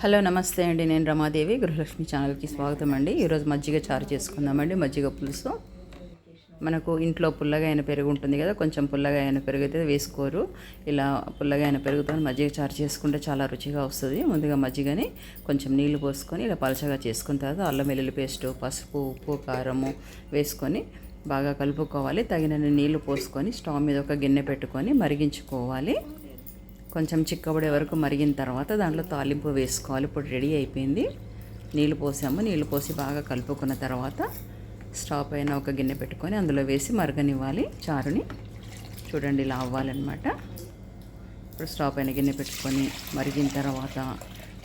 Hello నమస్తే అండి. నేను రమాదేవి. గృహలక్ష్మి ఛానల్కి స్వాగతం అండి. ఈరోజు మజ్జిగ చారు చేసుకుందామండి. మజ్జిగ పులుసు. మనకు ఇంట్లో పుల్లగా అయిన పెరుగు ఉంటుంది కదా కొంచెం పుల్లగా అయిన పెరుగు అయితే వేసుకోరు. ఇలా పుల్లగా అయిన పెరుగుతో మజ్జిగ చారు చేసుకుంటే చాలా రుచిగా వస్తుంది. ముందుగా మజ్జిగని కొంచెం నీళ్ళు పోసుకొని ఇలా పలచగా చేసుకున్న తర్వాత అల్లం వెల్లుల్లి పేస్టు పసుపు ఉప్పు కారము వేసుకొని బాగా కలుపుకోవాలి. తగినన్ని నీళ్ళు పోసుకొని స్టవ్ మీద ఒక గిన్నె పెట్టుకొని మరిగించుకోవాలి. కొంచెం చిక్కబడే వరకు మరిగిన తర్వాత దాంట్లో తాలింపు వేసుకోవాలి. ఇప్పుడు రెడీ అయిపోయింది. నీళ్ళు పోసాము. నీళ్ళు పోసి బాగా కలుపుకున్న తర్వాత స్టవ్ పైన ఒక గిన్నె పెట్టుకొని అందులో వేసి మరగనివ్వాలి చారుని. చూడండి ఇలా అవ్వాలన్నమాట. ఇప్పుడు స్టవ్ పైన గిన్నె పెట్టుకొని మరిగిన తర్వాత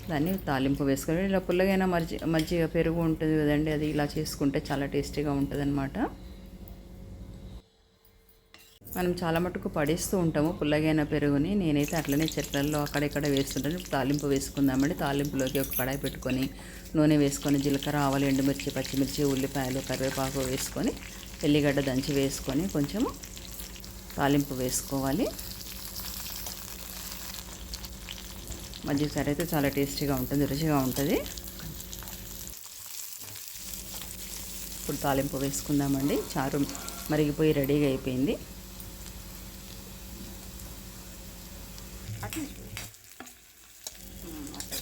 దాన్ని తాలింపు వేసుకొని ఇలా పుల్లగైన మజ్జి మజ్జిగ పెరుగు ఉంటుంది కదండి అది ఇలా చేసుకుంటే చాలా టేస్టీగా ఉంటుంది మనం చాలా మటుకు పడేస్తూ ఉంటాము పుల్లగైన పెరుగుని. నేనైతే అట్లనే చెట్లల్లో అక్కడెక్కడ వేస్తుంటాను. ఇప్పుడు తాలింపు వేసుకుందామండి. తాలింపులోకి ఒక కడాయి పెట్టుకొని నూనె వేసుకొని జీలకర్ర ఆవాలు ఎండుమిర్చి పచ్చిమిర్చి ఉల్లిపాయలు కరివేపాకు వేసుకొని ఎల్లిగడ్డ దంచి వేసుకొని కొంచెము తాలింపు వేసుకోవాలి. మజ్జిగ అయితే చాలా టేస్టీగా ఉంటుంది రుచిగా ఉంటుంది. ఇప్పుడు తాలింపు వేసుకుందామండి. చారు మరిగిపోయి రెడీగా అయిపోయింది.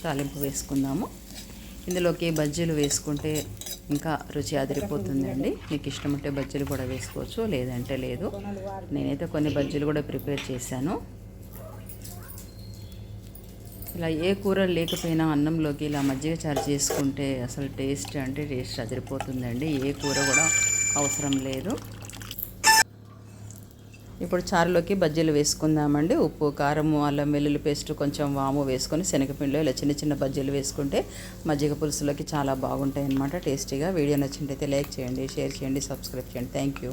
తాలింపు వేసుకుందాము. ఇందులోకి బజ్జీలు వేసుకుంటే ఇంకా రుచి అదిరిపోతుందండి. మీకు ఇష్టం ఉంటే బజ్జీలు కూడా వేసుకోవచ్చు లేదంటే లేదు. నేనైతే కొన్ని బజ్జీలు కూడా ప్రిపేర్ చేశాను. ఇలా ఏ కూర లేకపోయినా అన్నంలోకి ఇలా మజ్జిగ చారు చేసుకుంటే అసలు టేస్ట్ అంటే టేస్ట్ అదిరిపోతుందండి. ఏ కూర కూడా అవసరం లేదు. ఇప్పుడు చారులోకి బజ్జీలు వేసుకుందామండి. ఉప్పు కారము అల్లం వెల్లుల్లి పేస్ట్ కొంచెం వాము వేసుకొని శనగపిండిలో ఇలా చిన్న చిన్న బజ్జీలు వేసుకుంటే మజ్జిగ పులుసులోకి చాలా బాగుంటాయి అన్నమాట టేస్టీగా వీడియో నచ్చినట్టయితే లైక్ చేయండి షేర్ చేయండి సబ్స్క్రైబ్ చేయండి. Thank you.